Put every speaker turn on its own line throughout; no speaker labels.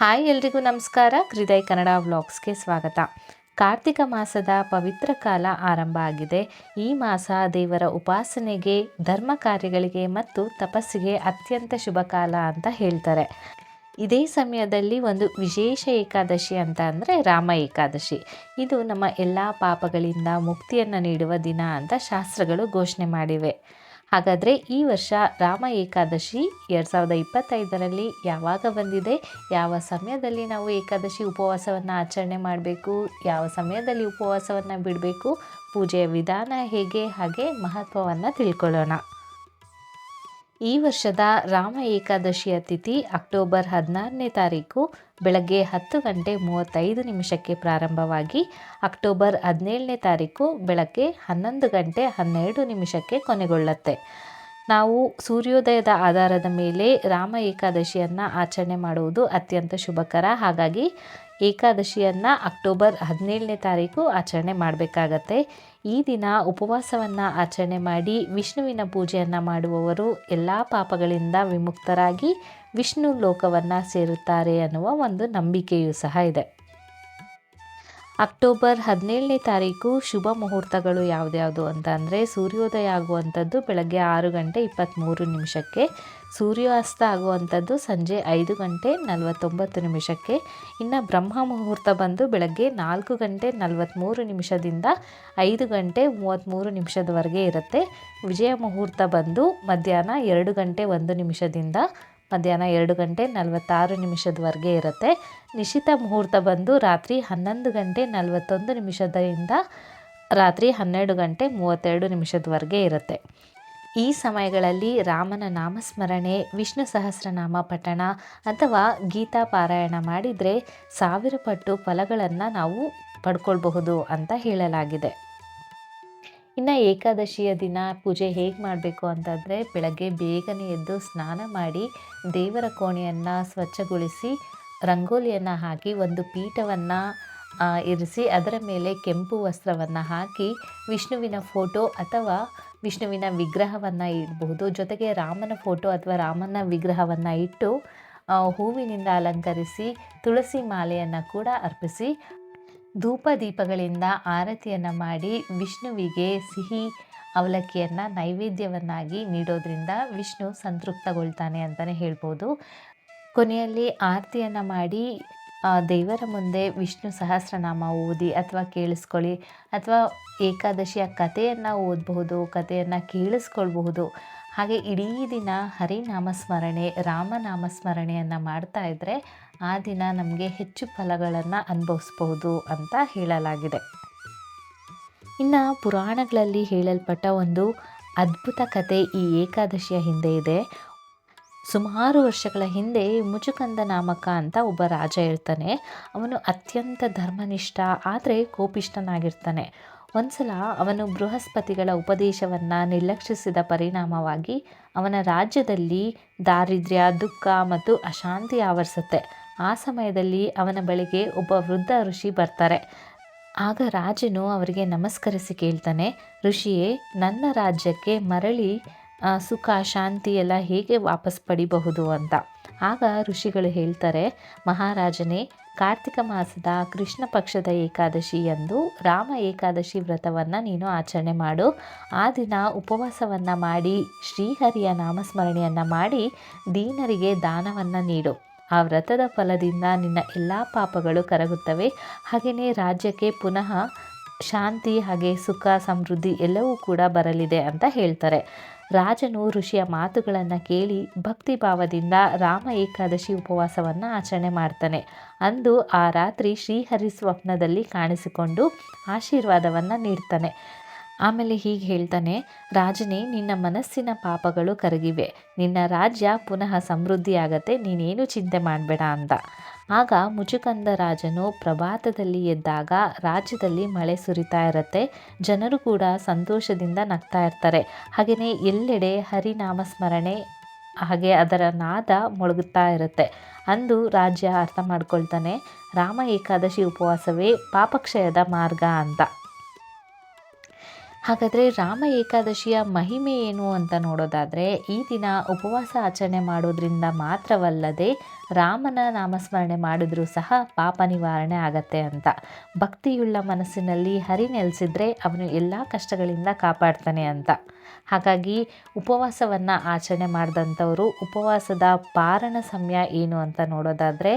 Hi ಎಲ್ರಿಗೂ ನಮಸ್ಕಾರ. ಹೃದಯ ಕನ್ನಡ ವ್ಲಾಗ್ಸ್ಗೆ ಸ್ವಾಗತ. ಕಾರ್ತಿಕ ಮಾಸದ ಪವಿತ್ರ ಕಾಲ ಆರಂಭ ಆಗಿದೆ. ಈ ಮಾಸ ದೇವರ ಉಪಾಸನೆಗೆ, ಧರ್ಮ ಕಾರ್ಯಗಳಿಗೆ ಮತ್ತು ತಪಸ್ಸಿಗೆ ಅತ್ಯಂತ ಶುಭ ಕಾಲ ಅಂತ ಹೇಳ್ತಾರೆ. ಇದೇ ಸಮಯದಲ್ಲಿ ಒಂದು ವಿಶೇಷ ಏಕಾದಶಿ ಅಂತ ಅಂದರೆ ರಾಮ ಏಕಾದಶಿ. ಇದು ನಮ್ಮ ಎಲ್ಲ ಪಾಪಗಳಿಂದ ಮುಕ್ತಿಯನ್ನು ನೀಡುವ ದಿನ ಅಂತ ಶಾಸ್ತ್ರಗಳು ಘೋಷಣೆ ಮಾಡಿವೆ. ಹಾಗಾದರೆ ಈ ವರ್ಷ ರಾಮ ಏಕಾದಶಿ ಎರಡು ಸಾವಿರದ ಇಪ್ಪತ್ತೈದರಲ್ಲಿ ಯಾವಾಗ ಬಂದಿದೆ? ಯಾವ ಸಮಯದಲ್ಲಿ ನಾವು ಏಕಾದಶಿ ಉಪವಾಸವನ್ನು ಆಚರಣೆ ಮಾಡಬೇಕು? ಯಾವ ಸಮಯದಲ್ಲಿ ಉಪವಾಸವನ್ನು ಬಿಡಬೇಕು? ಪೂಜೆಯ ವಿಧಾನ ಹೇಗೆ? ಹಾಗೆ ಮಹತ್ವವನ್ನು ತಿಳ್ಕೊಳ್ಳೋಣ. ಈ ವರ್ಷದ ರಾಮ ಏಕಾದಶಿಯ ತಿಥಿ ಅಕ್ಟೋಬರ್ ಹದಿನಾರನೇ ತಾರೀಕು ಬೆಳಗ್ಗೆ ಹತ್ತು ಗಂಟೆ ಮೂವತ್ತೈದು ನಿಮಿಷಕ್ಕೆ ಪ್ರಾರಂಭವಾಗಿ ಅಕ್ಟೋಬರ್ ಹದಿನೇಳನೇ ತಾರೀಕು ಬೆಳಗ್ಗೆ ಹನ್ನೊಂದು ಗಂಟೆ ಹನ್ನೆರಡು ನಿಮಿಷಕ್ಕೆ ಕೊನೆಗೊಳ್ಳುತ್ತೆ. ನಾವು ಸೂರ್ಯೋದಯದ ಆಧಾರದ ಮೇಲೆ ರಾಮ ಏಕಾದಶಿಯನ್ನು ಆಚರಣೆ ಮಾಡುವುದು ಅತ್ಯಂತ ಶುಭಕರ. ಹಾಗಾಗಿ ಏಕಾದಶಿಯನ್ನು ಅಕ್ಟೋಬರ್ ಹದಿನೇಳನೇ ತಾರೀಕು ಆಚರಣೆ ಮಾಡಬೇಕಾಗತ್ತೆ. ಈ ದಿನ ಉಪವಾಸವನ್ನು ಆಚರಣೆ ಮಾಡಿ ವಿಷ್ಣುವಿನ ಪೂಜೆಯನ್ನು ಮಾಡುವವರು ಎಲ್ಲ ಪಾಪಗಳಿಂದ ವಿಮುಕ್ತರಾಗಿ ವಿಷ್ಣು ಲೋಕವನ್ನು ಸೇರುತ್ತಾರೆ ಅನ್ನುವ ಒಂದು ನಂಬಿಕೆಯೂ ಸಹ ಇದೆ. ಅಕ್ಟೋಬರ್ ಹದಿನೇಳನೇ ತಾರೀಕು ಶುಭ ಮುಹೂರ್ತಗಳು ಯಾವುದ್ಯಾವುದು ಅಂತ ಅಂದರೆ ಸೂರ್ಯೋದಯ ಆಗುವಂಥದ್ದು ಬೆಳಗ್ಗೆ ಆರು ಗಂಟೆ ಇಪ್ಪತ್ತ್ಮೂರು ನಿಮಿಷಕ್ಕೆ, ಸೂರ್ಯಾಸ್ತ ಆಗುವಂಥದ್ದು ಸಂಜೆ ಐದು ಗಂಟೆ ನಲವತ್ತೊಂಬತ್ತು ನಿಮಿಷಕ್ಕೆ. ಇನ್ನು ಬ್ರಹ್ಮ ಮುಹೂರ್ತ ಬಂದು ಬೆಳಗ್ಗೆ ನಾಲ್ಕು ಗಂಟೆ ನಲವತ್ತ್ಮೂರು ನಿಮಿಷದಿಂದ ಐದು ಗಂಟೆ ಮೂವತ್ತ್ಮೂರು ನಿಮಿಷದವರೆಗೆ ಇರುತ್ತೆ. ವಿಜಯ ಮುಹೂರ್ತ ಬಂದು ಮಧ್ಯಾಹ್ನ ಎರಡು ಗಂಟೆ ಒಂದು ನಿಮಿಷದಿಂದ ಮಧ್ಯಾಹ್ನ ಎರಡು ಗಂಟೆ ನಲವತ್ತಾರು ನಿಮಿಷದವರೆಗೆ ಇರುತ್ತೆ. ನಿಶಿತ ಮುಹೂರ್ತ ಬಂದು ರಾತ್ರಿ ಹನ್ನೊಂದು ಗಂಟೆ ನಲವತ್ತೊಂದು ನಿಮಿಷದಿಂದ ರಾತ್ರಿ ಹನ್ನೆರಡು ಗಂಟೆ ಮೂವತ್ತೆರಡು ನಿಮಿಷದವರೆಗೆ ಇರುತ್ತೆ. ಈ ಸಮಯಗಳಲ್ಲಿ ರಾಮನ ನಾಮಸ್ಮರಣೆ, ವಿಷ್ಣು ಸಹಸ್ರನಾಮ ಪಠಣ ಅಥವಾ ಗೀತಾ ಪಾರಾಯಣ ಮಾಡಿದರೆ ಸಾವಿರ ಪಟ್ಟು ಫಲಗಳನ್ನು ನಾವು ಪಡ್ಕೊಳ್ಬಹುದು ಅಂತ ಹೇಳಲಾಗಿದೆ. ಇನ್ನು ಏಕಾದಶಿಯ ದಿನ ಪೂಜೆ ಹೇಗೆ ಮಾಡಬೇಕು ಅಂತಂದರೆ ಬೆಳಗ್ಗೆ ಬೇಗನೆ ಎದ್ದು ಸ್ನಾನ ಮಾಡಿ ದೇವರ ಕೋಣೆಯನ್ನು ಸ್ವಚ್ಛಗೊಳಿಸಿ ರಂಗೋಲಿಯನ್ನು ಹಾಕಿ ಒಂದು ಪೀಠವನ್ನು ಇರಿಸಿ ಅದರ ಮೇಲೆ ಕೆಂಪು ವಸ್ತ್ರವನ್ನು ಹಾಕಿ ವಿಷ್ಣುವಿನ ಫೋಟೋ ಅಥವಾ ವಿಷ್ಣುವಿನ ವಿಗ್ರಹವನ್ನು ಇಡಬಹುದು. ಜೊತೆಗೆ ರಾಮನ ಫೋಟೋ ಅಥವಾ ರಾಮನ ವಿಗ್ರಹವನ್ನು ಇಟ್ಟು ಹೂವಿನಿಂದ ಅಲಂಕರಿಸಿ, ತುಳಸಿ ಮಾಲೆಯನ್ನು ಕೂಡ ಅರ್ಪಿಸಿ ಧೂಪ ದೀಪಗಳಿಂದ ಆರತಿಯನ್ನು ಮಾಡಿ ವಿಷ್ಣುವಿಗೆ ಸಿಹಿ ಅವಲಕ್ಕಿಯನ್ನು ನೈವೇದ್ಯವನ್ನಾಗಿ ನೀಡೋದ್ರಿಂದ ವಿಷ್ಣು ಸಂತೃಪ್ತಗೊಳ್ತಾನೆ ಅಂತಲೇ ಹೇಳ್ಬೋದು. ಕೊನೆಯಲ್ಲಿ ಆರತಿಯನ್ನು ಮಾಡಿ ದೇವರ ಮುಂದೆ ವಿಷ್ಣು ಸಹಸ್ರನಾಮ ಓದಿ ಅಥವಾ ಕೇಳಿಸ್ಕೊಳ್ಳಿ ಅಥವಾ ಏಕಾದಶಿಯ ಕಥೆಯನ್ನು ಓದಬಹುದು, ಕಥೆಯನ್ನು ಕೇಳಿಸ್ಕೊಳ್ಬಹುದು ಹಾಗೆ ಇಡೀ ದಿನ ಹರಿನಾಮಸ್ಮರಣೆ, ರಾಮನಾಮಸ್ಮರಣೆಯನ್ನು ಮಾಡ್ತಾ ಇದ್ದರೆ ಆ ದಿನ ನಮಗೆ ಹೆಚ್ಚು ಫಲಗಳನ್ನು ಅನುಭವಿಸ್ಬೋದು ಅಂತ ಹೇಳಲಾಗಿದೆ. ಇನ್ನು ಪುರಾಣಗಳಲ್ಲಿ ಹೇಳಲ್ಪಟ್ಟ ಒಂದು ಅದ್ಭುತ ಕತೆ ಈ ಏಕಾದಶಿಯ ಹಿಂದೆ ಇದೆ. ಸುಮಾರು ವರ್ಷಗಳ ಹಿಂದೆ ಮುಚುಕಂದ ನಾಮಕ ಅಂತ ಒಬ್ಬ ರಾಜ ಇರ್ತಾನೆ ಅವನು ಅತ್ಯಂತ ಧರ್ಮನಿಷ್ಠ, ಆದರೆ ಕೋಪಿಷ್ಠನಾಗಿರ್ತಾನೆ. ಒಂದ್ಸಲ ಅವನು ಬೃಹಸ್ಪತಿಗಳ ಉಪದೇಶವನ್ನು ನಿರ್ಲಕ್ಷಿಸಿದ ಪರಿಣಾಮವಾಗಿ ಅವನ ರಾಜ್ಯದಲ್ಲಿ ದಾರಿದ್ರ್ಯ, ದುಃಖ ಮತ್ತು ಅಶಾಂತಿ ಆವರಿಸುತ್ತೆ. ಆ ಸಮಯದಲ್ಲಿ ಅವನ ಬಳಿಗೆ ಒಬ್ಬ ವೃದ್ಧ ಋಷಿ ಬರ್ತಾರೆ. ಆಗ ರಾಜನು ಅವರಿಗೆ ನಮಸ್ಕರಿಸಿ ಕೇಳ್ತಾನೆ, ಋಷಿಯೇ, ನನ್ನ ರಾಜ್ಯಕ್ಕೆ ಮರಳಿ ಸುಖ, ಶಾಂತಿ ಎಲ್ಲ ಹೇಗೆ ವಾಪಸ್ ಪಡಿಬಹುದು? ಅಂತ. ಆಗ ಋಷಿಗಳು ಹೇಳ್ತಾರೆ, ಮಹಾರಾಜನೇ ಕಾರ್ತಿಕ ಮಾಸದ ಕೃಷ್ಣ ಪಕ್ಷದ ಏಕಾದಶಿ ಎಂದು ರಾಮ ಏಕಾದಶಿ ವ್ರತವನ್ನು ನೀನು ಆಚರಣೆ ಮಾಡು. ಆ ದಿನ ಉಪವಾಸವನ್ನು ಮಾಡಿ, ಶ್ರೀಹರಿಯ ನಾಮಸ್ಮರಣೆಯನ್ನು ಮಾಡಿ ದೀನರಿಗೆ ದಾನವನ್ನು ನೀಡು. ಆ ವ್ರತದ ಫಲದಿಂದ ನಿನ್ನ ಎಲ್ಲ ಪಾಪಗಳು ಕರಗುತ್ತವೆ. ಹಾಗೆಯೇ ರಾಜ್ಯಕ್ಕೆ ಪುನಃ ಶಾಂತಿ ಹಾಗೆ ಸುಖ, ಸಮೃದ್ಧಿ ಎಲ್ಲವೂ ಕೂಡ ಬರಲಿದೆ ಅಂತ ಹೇಳ್ತಾರೆ. ರಾಜನು ಋಷಿಯ ಮಾತುಗಳನ್ನು ಕೇಳಿ ಭಕ್ತಿ ಭಾವದಿಂದ ರಾಮ ಏಕಾದಶಿ ಉಪವಾಸವನ್ನು ಆಚರಣೆ ಮಾಡ್ತಾನೆ. ಅಂದು ಆ ರಾತ್ರಿ ಶ್ರೀಹರಿ ಸ್ವಪ್ನದಲ್ಲಿ ಕಾಣಿಸಿಕೊಂಡು ಆಶೀರ್ವಾದವನ್ನು ನೀಡ್ತಾನೆ. ಆಮೇಲೆ ಹೀಗೆ ಹೇಳ್ತಾನೆ, ರಾಜನೇ, ನಿನ್ನ ಮನಸ್ಸಿನ ಪಾಪಗಳು ಕರಗಿವೆ. ನಿನ್ನ ರಾಜ್ಯ ಪುನಃ ಸಮೃದ್ಧಿಯಾಗತ್ತೆ. ನೀನೇನು ಚಿಂತೆ ಮಾಡಬೇಡ ಅಂತ ಆಗ ಮುಜುಕಂದ ರಾಜನು ಪ್ರಭಾತದಲ್ಲಿ ಎದ್ದಾಗ ರಾಜ್ಯದಲ್ಲಿ ಮಳೆ ಸುರಿತಾ ಇರುತ್ತೆ. ಜನರು ಕೂಡ ಸಂತೋಷದಿಂದ ನಗ್ತಾ ಇರ್ತಾರೆ. ಹಾಗೆಯೇ ಎಲ್ಲೆಡೆ ಹರಿನಾಮಸ್ಮರಣೆ ಹಾಗೆ ಅದರ ನಾದ ಮೊಳಗುತ್ತಾ ಇರುತ್ತೆ. ಅಂದು ರಾಜ್ಯ ಅರ್ಥ ಮಾಡ್ಕೊಳ್ತಾನೆ, ರಾಮ ಏಕಾದಶಿ ಉಪವಾಸವೇ ಪಾಪಕ್ಷಯದ ಮಾರ್ಗ ಅಂತ. ಹಾಗಾದರೆ ರಾಮ ಏಕಾದಶಿಯ ಮಹಿಮೆ ಏನು ಅಂತ ನೋಡೋದಾದರೆ, ಈ ದಿನ ಉಪವಾಸ ಆಚರಣೆ ಮಾಡೋದ್ರಿಂದ ಮಾತ್ರವಲ್ಲದೆ ರಾಮನ ನಾಮಸ್ಮರಣೆ ಮಾಡಿದ್ರೂ ಸಹ ಪಾಪ ನಿವಾರಣೆ ಆಗತ್ತೆ ಅಂತ. ಭಕ್ತಿಯುಳ್ಳ ಮನಸ್ಸಿನಲ್ಲಿ ಹರಿ ನೆಲೆಸಿದ್ರೆ ಅವನು ಎಲ್ಲ ಕಷ್ಟಗಳಿಂದ ಕಾಪಾಡ್ತಾನೆ ಅಂತ. ಹಾಗಾಗಿ ಉಪವಾಸವನ್ನು ಆಚರಣೆ ಮಾಡಿದಂಥವರು ಉಪವಾಸದ ಪಾರಣ ಸಮಯ ಏನು ಅಂತ ನೋಡೋದಾದರೆ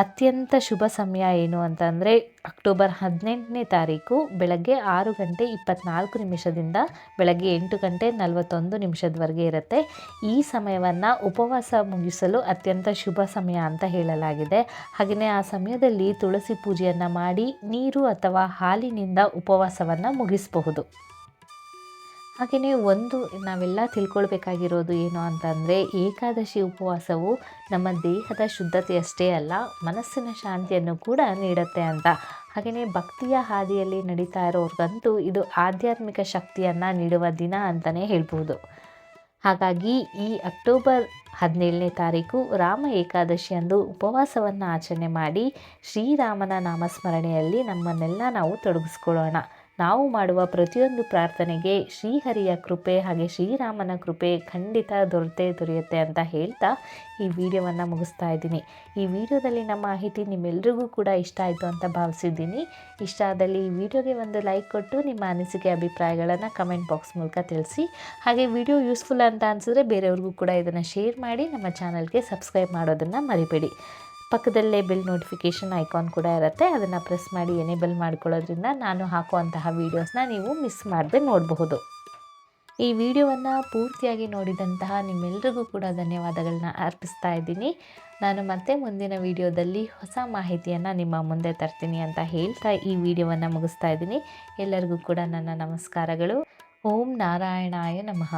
ಅತ್ಯಂತ ಶುಭ ಸಮಯ ಏನು ಅಂತಂದರೆ ಅಕ್ಟೋಬರ್ ಹದಿನೆಂಟನೇ ತಾರೀಕು ಬೆಳಗ್ಗೆ ಆರು ಗಂಟೆ ಇಪ್ಪತ್ತ್ನಾಲ್ಕು ನಿಮಿಷದಿಂದ ಬೆಳಗ್ಗೆ ಎಂಟು ಗಂಟೆ ನಲವತ್ತೊಂದು ನಿಮಿಷದವರೆಗೆ ಇರುತ್ತೆ. ಈ ಸಮಯವನ್ನು ಉಪವಾಸ ಮುಗಿಸಲು ಅತ್ಯಂತ ಶುಭ ಸಮಯ ಅಂತ ಹೇಳಲಾಗಿದೆ. ಹಾಗೆಯೇ ಆ ಸಮಯದಲ್ಲಿ ತುಳಸಿ ಪೂಜೆಯನ್ನು ಮಾಡಿ ನೀರು ಅಥವಾ ಹಾಲಿನಿಂದ ಉಪವಾಸವನ್ನು ಮುಗಿಸಬಹುದು. ಹಾಗೆಯೇ ಒಂದು ನಾವೆಲ್ಲ ತಿಳ್ಕೊಳ್ಬೇಕಾಗಿರೋದು ಏನು ಅಂತಂದರೆ ಏಕಾದಶಿ ಉಪವಾಸವು ನಮ್ಮ ದೇಹದ ಶುದ್ಧತೆಯಷ್ಟೇ ಅಲ್ಲ, ಮನಸ್ಸಿನ ಶಾಂತಿಯನ್ನು ಕೂಡ ನೀಡುತ್ತೆ ಅಂತ. ಹಾಗೆಯೇ ಭಕ್ತಿಯ ಹಾದಿಯಲ್ಲಿ ನಡೀತಾ ಇರೋರ್ಗಂತೂ ಇದು ಆಧ್ಯಾತ್ಮಿಕ ಶಕ್ತಿಯನ್ನು ನೀಡುವ ದಿನ ಅಂತಲೇ ಹೇಳ್ಬೋದು. ಹಾಗಾಗಿ ಈ ಅಕ್ಟೋಬರ್ ಹದಿನೇಳನೇ ತಾರೀಕು ರಾಮ ಏಕಾದಶಿಯಂದು ಉಪವಾಸವನ್ನು ಆಚರಣೆ ಮಾಡಿ ಶ್ರೀರಾಮನ ನಾಮಸ್ಮರಣೆಯಲ್ಲಿ ನಮ್ಮನ್ನೆಲ್ಲ ನಾವು ತೊಡಗಿಸ್ಕೊಳ್ಳೋಣ. ನಾವು ಮಾಡುವ ಪ್ರತಿಯೊಂದು ಪ್ರಾರ್ಥನೆಗೆ ಶ್ರೀಹರಿಯ ಕೃಪೆ ಹಾಗೆ ಶ್ರೀರಾಮನ ಕೃಪೆ ಖಂಡಿತ ದೊರೆತೇ ದೊರೆಯುತ್ತೆ ಅಂತ ಹೇಳ್ತಾ ಈ ವಿಡಿಯೋವನ್ನು ಮುಗಿಸ್ತಾ ಇದ್ದೀನಿ. ಈ ವಿಡಿಯೋದಲ್ಲಿ ಮಾಹಿತಿ ನಿಮ್ಮೆಲ್ರಿಗೂ ಕೂಡ ಇಷ್ಟ ಆಯಿತು ಅಂತ ಭಾವಿಸಿದ್ದೀನಿ. ಇಷ್ಟ ಆದಲ್ಲಿ ಈ ವಿಡಿಯೋಗೆ ಒಂದು ಲೈಕ್ ಕೊಟ್ಟು ನಿಮ್ಮ ಅನಿಸಿಕೆ ಅಭಿಪ್ರಾಯಗಳನ್ನು ಕಮೆಂಟ್ ಬಾಕ್ಸ್ ಮೂಲಕ ತಿಳಿಸಿ. ಹಾಗೆ ವಿಡಿಯೋ ಯೂಸ್ಫುಲ್ ಅಂತ ಅನಿಸಿದ್ರೆ ಬೇರೆಯವ್ರಿಗೂ ಕೂಡ ಇದನ್ನು ಶೇರ್ ಮಾಡಿ ನಮ್ಮ ಚಾನಲ್ಗೆ ಸಬ್ಸ್ಕ್ರೈಬ್ ಮಾಡೋದನ್ನು ಮರಿಬೇಡಿ. ಪಕ್ಕದಲ್ಲೇ ಬಿಲ್ ನೋಟಿಫಿಕೇಷನ್ ಐಕಾನ್ ಕೂಡ ಇರುತ್ತೆ. ಅದನ್ನು ಪ್ರೆಸ್ ಮಾಡಿ ಎನೇಬಲ್ ಮಾಡ್ಕೊಳ್ಳೋದ್ರಿಂದ ನಾನು ಹಾಕುವಂತಹ ವೀಡಿಯೋಸ್ನ ನೀವು ಮಿಸ್ ಮಾಡದೆ ನೋಡಬಹುದು. ಈ ವಿಡಿಯೋವನ್ನು ಪೂರ್ತಿಯಾಗಿ ನೋಡಿದಂತಹ ನಿಮ್ಮೆಲ್ಲರಿಗೂ ಕೂಡ ಧನ್ಯವಾದಗಳನ್ನ ಅರ್ಪಿಸ್ತಾ ಇದ್ದೀನಿ. ನಾನು ಮತ್ತೆ ಮುಂದಿನ ವಿಡಿಯೋದಲ್ಲಿ ಹೊಸ ಮಾಹಿತಿಯನ್ನು ನಿಮ್ಮ ಮುಂದೆ ತರ್ತೀನಿ ಅಂತ ಹೇಳ್ತಾ ಈ ವಿಡಿಯೋವನ್ನು ಮುಗಿಸ್ತಾ ಇದ್ದೀನಿ. ಎಲ್ಲರಿಗೂ ಕೂಡ ನನ್ನ ನಮಸ್ಕಾರಗಳು. ಓಂ ನಾರಾಯಣಾಯ ನಮಃ.